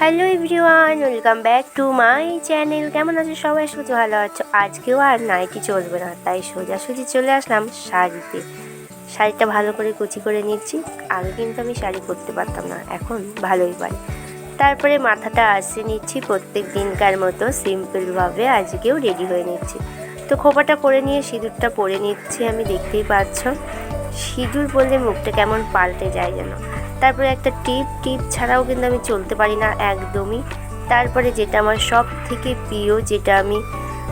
Hello everyone, welcome back to my channel. কেমন আছো সবাই? শুধু ভালো আছো। আজকেও আর নাইটি চলবে না, তাই সোজাসুজি চলে আসলাম শাড়িতে। শাড়িটা ভালো করে কুচি করে নিচ্ছি। আগে কিন্তু আমি শাড়ি পরতে পারতাম না, এখন ভালোই পারি। তারপরে মাথাটা আসে নিচ্ছি প্রত্যেক দিনকার মতো সিম্পলভাবে, আজকেও রেডি হয়ে নিচ্ছি। তো খোপাটা করে নিয়ে, সিঁদুরটা পরে নিচ্ছি, আমি দেখতেই পাচ্ছ। সিঁদুর বললে মুখটা কেমন পাল্টে যায় যেন। তারপরে একটা টিপ টিপ ছাড়াও কিন্তু আমি চলতে পারি না একদমই। তারপরে যেটা আমার সব থেকে প্রিয়, যেটা আমি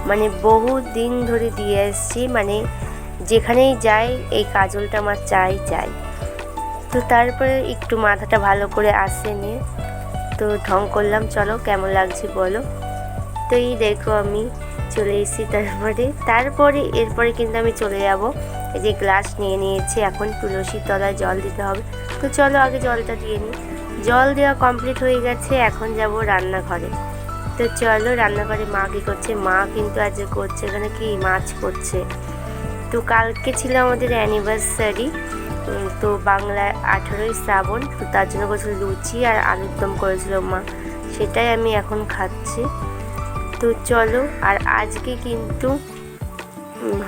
মানে বহু দিন ধরে দিয়ে আসছি মানে যেখানেই যাই, এই কাজলটা আমার চাই চাই। তো তারপরে একটু মাথাটা ভালো করে আসে নিয়ে তো ঢং করলাম, চলো কেমন লাগছে বলো। তো এই দেখো আমি চলে এসেছি তারপরে। তারপরে এরপরে কিন্তু আমি চলে যাব। এই যে গ্লাস নিয়ে নিয়েছি, এখন তুলসীর তলায় জল দিতে হবে। তো চলো আগে জলটা দিয়ে নিই। জল দেওয়া কমপ্লিট হয়ে গেছে, এখন যাব রান্নাঘরে। তো চলো রান্নাঘরে মা কী করছে? মা কিন্তু আজ করছে এখানে কি? মাছ করছে। তো কালকে ছিল আমাদের অ্যানিভার্সারি তো বাংলায় আঠেরোই শ্রাবণ, তো তার জন্য করেছিল লুচি আর আলুর দম করেছিল মা। সেটাই আমি এখন খাচ্ছি। তো চলো, আর আজকে কিন্তু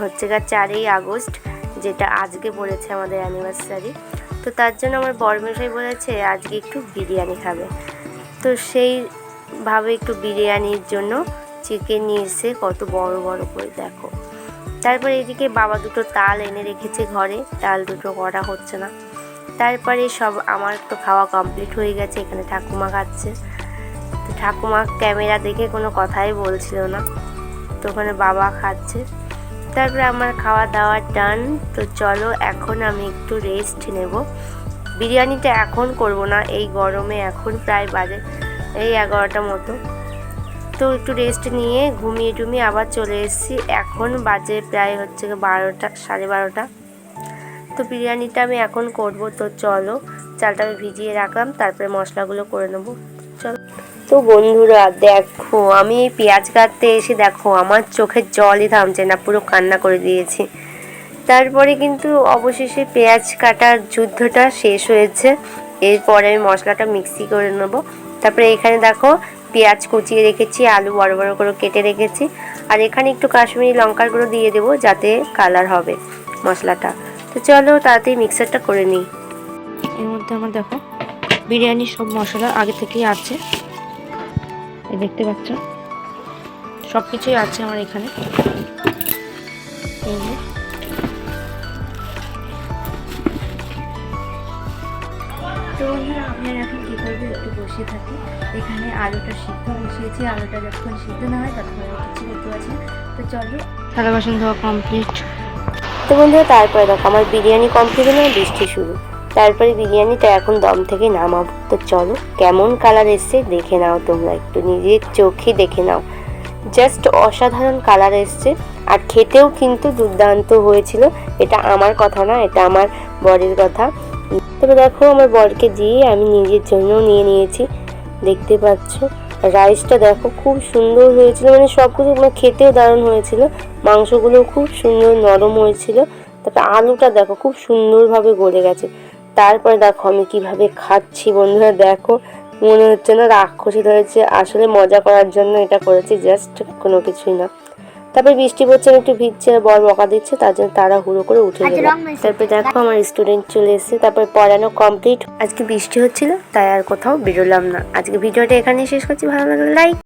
হচ্ছে গা চারই আগস্ট যেটা আজকে পড়েছে আমাদের অ্যানিভার্সারি তো তার জন্য আমার বরমেশাই বলেছে, আজকে একটু বিরিয়ানি খাবে। তো সেইভাবে একটু বিরিয়ানির জন্য চিকেন নিয়ে এসে কত বড় বড় করে দেখো। তারপরে এদিকে বাবা দুটো তাল এনে রেখেছে ঘরে, তাল দুটো করা হচ্ছে না। তারপরে সব আমার তো খাওয়া কমপ্লিট হয়ে গেছে, এখানে ঠাকুমা খাচ্ছে। তো ঠাকুমা ক্যামেরা দেখে কোনো কথাই বলছিল না। তো ওখানে বাবা খাচ্ছে। তারপরে আমার খাওয়া দাওয়া ডান তো চলো এখন আমি একটু রেস্ট নেব। বিরিয়ানিটা এখন করব না, এই গরমে এখন প্রায় বাজে, এই এগারোটা মতো। তো একটু রেস্ট নিয়ে ঘুমিয়ে টুমিয়ে আবার চলে এসেছি, এখন বাজে প্রায় হচ্ছে বারোটা, সাড়ে বারোটা। তো বিরিয়ানিটা আমি এখন করব, তো চলো চালটা আমি ভিজিয়ে রাখলাম, তারপরে মশলাগুলো করে নেব। চলো। তো বন্ধুরা, দেখো, আমি এই পেঁয়াজ কাটতে এসে দেখো, আমার চোখের জলই থামছে না, পুরো কান্না করে দিয়েছি। তারপরে কিন্তু অবশেষে পেঁয়াজ কাটার যুদ্ধটা শেষ হয়েছে। এরপরে আমি মশলাটা মিক্সি করে নেব। তারপরে এখানে দেখো, পেঁয়াজ কুচিয়ে রেখেছি, আলু বড় বড় করে কেটে রেখেছি। আর এখানে একটু কাশ্মীরি লঙ্কার গুঁড়ো দিয়ে দেবো, যাতে কালার হবে মশলাটা। তো চলো, তাড়াতাড়ি মিক্সারটা করে নিই। এর মধ্যে আমার দেখো বিরিয়ানির সব মশলা আগে থেকেই আছে। দেখতে পাচ্ছ? সব কিছুই আছে আমার এখানে। এই যে। তো বন্ধুরা আপনারা এখন কী করবে? একটু বসে থাকি। এখানে আলুটা সিদ্ধ বসিয়েছি আলুটা যখন সিদ্ধ না হয় তখন কিছু করতে পারছি তো চলো। থালা বাসন ধোয়া কমপ্লিট তো বন্ধুরা তারপরে দেখো আমার বিরিয়ানি কমপ্লিট হলো বৃষ্টি শুরু। তারপরে বিরিয়ানিটা এখন দম থেকে নামাবো। তো চলো, কেমন কালার এসছে দেখে নাও তোমরা একটু, নিজের চোখে দেখে নাও। জাস্ট অসাধারণ কালার এসছে। আর খেতেও কিন্তু দুর্দান্ত হয়েছিল। এটা আমার কথা না, এটা আমার বরের কথা। তবে দেখো, আমার বরকে দিয়ে আমি নিজের জন্য নিয়ে নিয়েছি। দেখতে পাচ্ছ? রাইসটা দেখো, খুব সুন্দর হয়েছিল। মানে সব কিছু খেতেও দারুণ হয়েছিল। মাংসগুলো খুব সুন্দর নরম হয়েছিল। তারপরে আলুটা দেখো, খুব সুন্দরভাবে গলে গেছে। তারপরে দেখো আমি কীভাবে খাচ্ছি বন্ধুরা দেখো। মনে হচ্ছে না রাক্ষসী ধরেছে। আসলে মজা করার জন্য এটা করেছি জাস্ট কোনো কিছুই না। তারপরে বৃষ্টি পড়ছে আমি একটু ভিজছে বর বকা দিচ্ছে তার জন্য তারা হুড়ো করে উঠে গেল তারপরে দেখো আমার স্টুডেন্ট চলে এসেছে তারপর পড়ানো কমপ্লিট আজকে বৃষ্টি হচ্ছিল তাই আর কোথাও বেরোলাম না। আজকে ভিডিওটা এখানেই শেষ করছি ভালো লাগলে লাইক